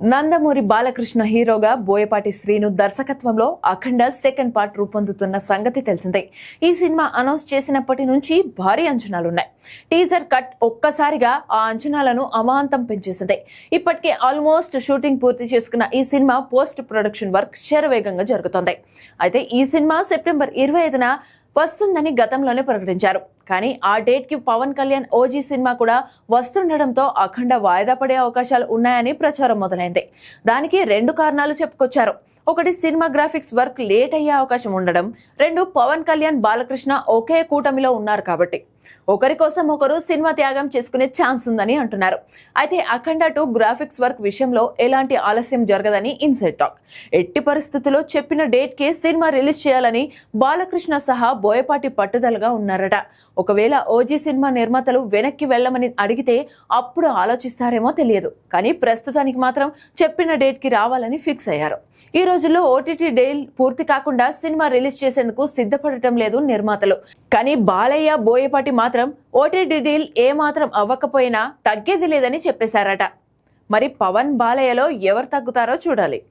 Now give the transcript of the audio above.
నందమూరి బాలకృష్ణ హీరోగా బోయపాటి శ్రీను దర్శకత్వంలో అఖండ second part రూపొందుతున్న సంగతి తెలిసిందే. ఈ సినిమా అనౌన్స్ చేసినప్పటి నుంచి భారీ అంచనాలున్నాయి. టీజర్ కట్ ఒక్కసారిగా ఆ అంచనాలను అమాంతం పెంచేసింది. ఇప్పటికే ఆల్మోస్ట్ షూటింగ్ పూర్తి చేసుకున్న ఈ సినిమా పోస్ట్ ప్రొడక్షన్ వర్క్ శరవేగంగా జరుగుతోంది. అయితే ఈ సినిమా సెప్టెంబర్ ఇరవై ఐదున వస్తుందని గతంలోనే ప్రకటించారు. కానీ ఆ డేట్కి పవన్ కళ్యాణ్ ఓజీ సినిమా కూడా వస్తుండటంతో అఖండ వాయిదా పడే అవకాశాలు ఉన్నాయని ప్రచారం మొదలైంది. దానికి రెండు కారణాలు చెప్పుకొచ్చారు. ఒకటి సినిమా గ్రాఫిక్స్ వర్క్ లేట్ అయ్యే అవకాశం ఉండడం. రెండు పవన్ కళ్యాణ్ బాలకృష్ణ ఒకే కూటమిలో ఉన్నారు కాబట్టి. ఒకరి కోసం ఒకరు సినిమా త్యాగం చేసుకునే ఛాన్స్ ఉందని అంటున్నారు. అయితే అఖండ టూ గ్రాఫిక్స్ వర్క్ విషయంలో ఎలాంటి ఆలస్యం జరగదని ఇన్సైడ్ టాక్. ఎట్టి పరిస్థితుల్లో చెప్పిన డేట్కి సినిమా రిలీజ్ చేయాలని బాలకృష్ణ సహా బోయపాటి పట్టుదలగా ఉన్నారట. ఒకవేళ ఓజీ సినిమా నిర్మాతలు వెనక్కి వెళ్ళమని అడిగితే అప్పుడు ఆలోచిస్తారేమో తెలియదు. కానీ ప్రస్తుతానికి మాత్రం చెప్పిన డేట్కి రావాలని ఫిక్స్ అయ్యారు. ఈ రోజుల్లో ఓటీటీ డేల్ పూర్తి కాకుండా సినిమా రిలీజ్ చేసేందుకు సిద్ధపడటం లేదు నిర్మాతలు. కానీ బాలయ్య బోయపాటి మాత్రం ఓటీటీ డీల్ ఏమాత్రం అవ్వకపోయినా తగ్గేది లేదని చెప్పేశారట. మరి పవన్ బాలయ్యలో ఎవరు తగ్గుతారో చూడాలి.